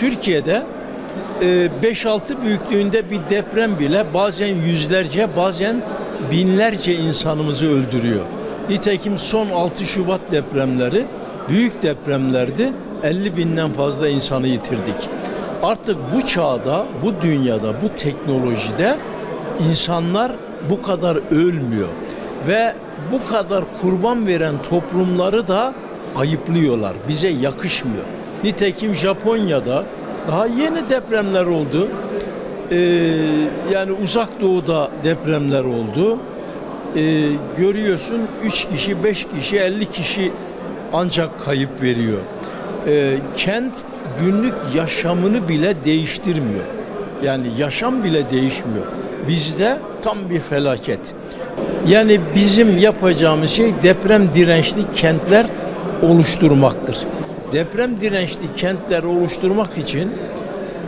Türkiye'de e, 5-6 büyüklüğünde bir deprem bile bazen yüzlerce bazen binlerce insanımızı öldürüyor. Nitekim son 6 Şubat depremleri büyük depremlerdi. 50 binden fazla insanı yitirdik. Artık bu çağda, bu dünyada, bu teknolojide insanlar bu kadar ölmüyor ve bu kadar kurban veren toplumları da ayıplıyorlar. Bize yakışmıyor. Nitekim Japonya'da daha yeni depremler oldu. Ee, yani uzak doğuda depremler oldu. Ee, görüyorsun 3 kişi, 5 kişi, 50 kişi ancak kayıp veriyor. Ee, kent günlük yaşamını bile değiştirmiyor. Yani yaşam bile değişmiyor. Bizde tam bir felaket. Yani bizim yapacağımız şey deprem dirençli kentler oluşturmaktır. Deprem dirençli kentler oluşturmak için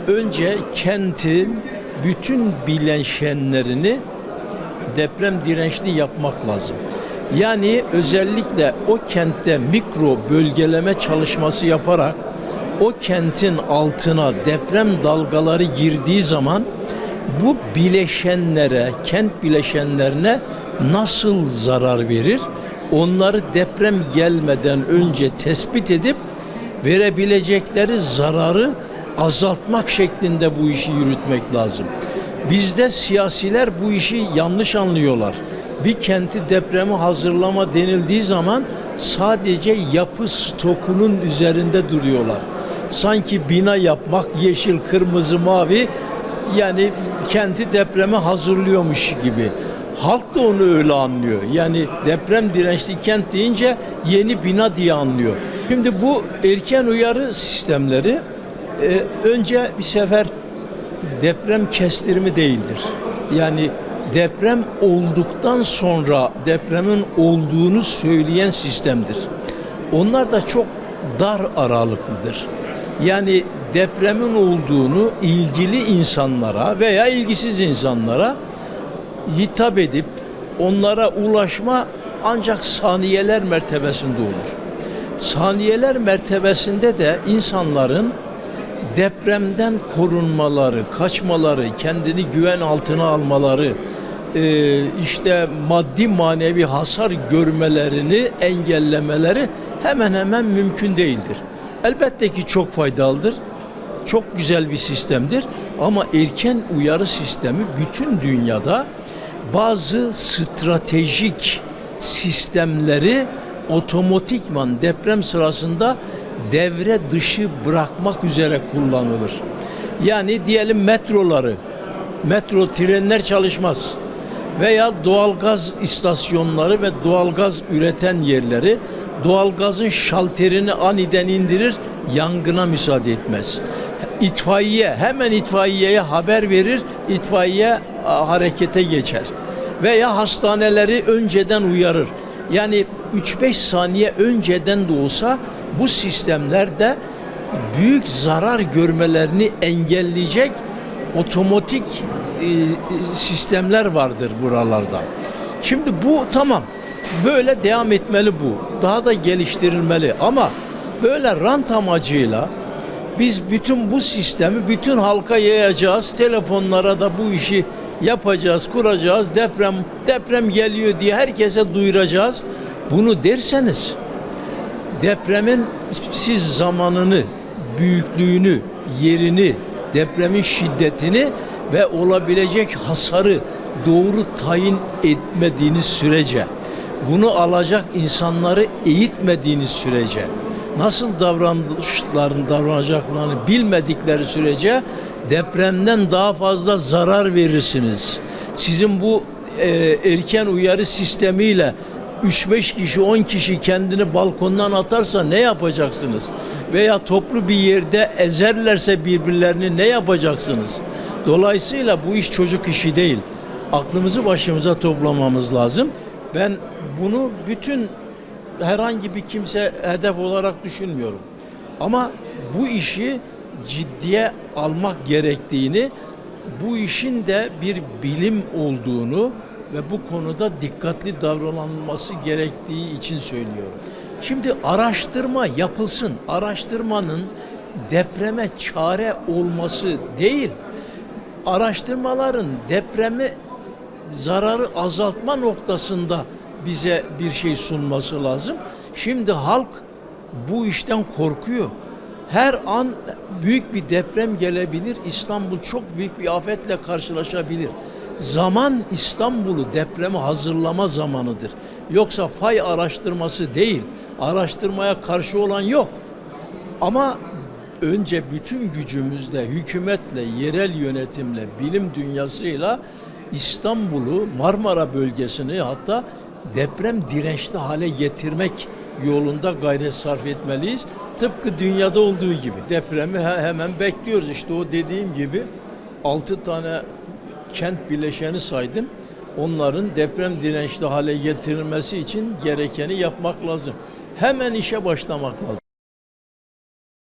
önce kentin bütün bileşenlerini deprem dirençli yapmak lazım. Yani özellikle o kentte mikro bölgeleme çalışması yaparak o kentin altına deprem dalgaları girdiği zaman bu bileşenlere, kent bileşenlerine nasıl zarar verir? Onları deprem gelmeden önce tespit edip verebilecekleri zararı azaltmak şeklinde bu işi yürütmek lazım. Bizde siyasiler bu işi yanlış anlıyorlar. Bir kenti depremi hazırlama denildiği zaman sadece yapı stokunun üzerinde duruyorlar. Sanki bina yapmak yeşil, kırmızı, mavi yani kenti depreme hazırlıyormuş gibi. Halk da onu öyle anlıyor. Yani deprem dirençli kent deyince yeni bina diye anlıyor. Şimdi bu erken uyarı sistemleri e, önce bir sefer deprem kestirimi değildir. Yani deprem olduktan sonra depremin olduğunu söyleyen sistemdir. Onlar da çok dar aralıklıdır. Yani depremin olduğunu ilgili insanlara veya ilgisiz insanlara hitap edip onlara ulaşma ancak saniyeler mertebesinde olur. Saniyeler mertebesinde de insanların depremden korunmaları, kaçmaları, kendini güven altına almaları, e, işte maddi manevi hasar görmelerini engellemeleri hemen hemen mümkün değildir. Elbette ki çok faydalıdır. Çok güzel bir sistemdir ama erken uyarı sistemi bütün dünyada bazı stratejik sistemleri otomatikman deprem sırasında devre dışı bırakmak üzere kullanılır. Yani diyelim metroları, metro trenler çalışmaz veya doğalgaz istasyonları ve doğalgaz üreten yerleri doğalgazın şalterini aniden indirir, yangına müsaade etmez. İtfaiye hemen itfaiyeye haber verir, itfaiye harekete geçer. Veya hastaneleri önceden uyarır. Yani 3-5 saniye önceden de olsa bu sistemlerde büyük zarar görmelerini engelleyecek otomatik sistemler vardır buralarda. Şimdi bu tamam. Böyle devam etmeli bu. Daha da geliştirilmeli ama böyle rant amacıyla biz bütün bu sistemi bütün halka yayacağız. Telefonlara da bu işi yapacağız, kuracağız. Deprem deprem geliyor diye herkese duyuracağız. Bunu derseniz depremin siz zamanını, büyüklüğünü, yerini, depremin şiddetini ve olabilecek hasarı doğru tayin etmediğiniz sürece, bunu alacak insanları eğitmediğiniz sürece, nasıl davranışlarını davranacaklarını bilmedikleri sürece depremden daha fazla zarar verirsiniz. Sizin bu e, erken uyarı sistemiyle 3-5 kişi 10 kişi kendini balkondan atarsa ne yapacaksınız? Veya toplu bir yerde ezerlerse birbirlerini ne yapacaksınız? Dolayısıyla bu iş çocuk işi değil. Aklımızı başımıza toplamamız lazım. Ben bunu bütün herhangi bir kimse hedef olarak düşünmüyorum. Ama bu işi ciddiye almak gerektiğini, bu işin de bir bilim olduğunu ve bu konuda dikkatli davranılması gerektiği için söylüyorum. Şimdi araştırma yapılsın. Araştırmanın depreme çare olması değil, araştırmaların depremi zararı azaltma noktasında bize bir şey sunması lazım. Şimdi halk bu işten korkuyor. Her an büyük bir deprem gelebilir. İstanbul çok büyük bir afetle karşılaşabilir. Zaman İstanbul'u depreme hazırlama zamanıdır. Yoksa fay araştırması değil. Araştırmaya karşı olan yok. Ama önce bütün gücümüzle, hükümetle, yerel yönetimle, bilim dünyasıyla İstanbul'u, Marmara bölgesini hatta deprem dirençli hale getirmek yolunda gayret sarf etmeliyiz. Tıpkı dünyada olduğu gibi. Depremi he- hemen bekliyoruz. İşte o dediğim gibi 6 tane kent bileşeni saydım. Onların deprem dirençli hale getirilmesi için gerekeni yapmak lazım. Hemen işe başlamak lazım.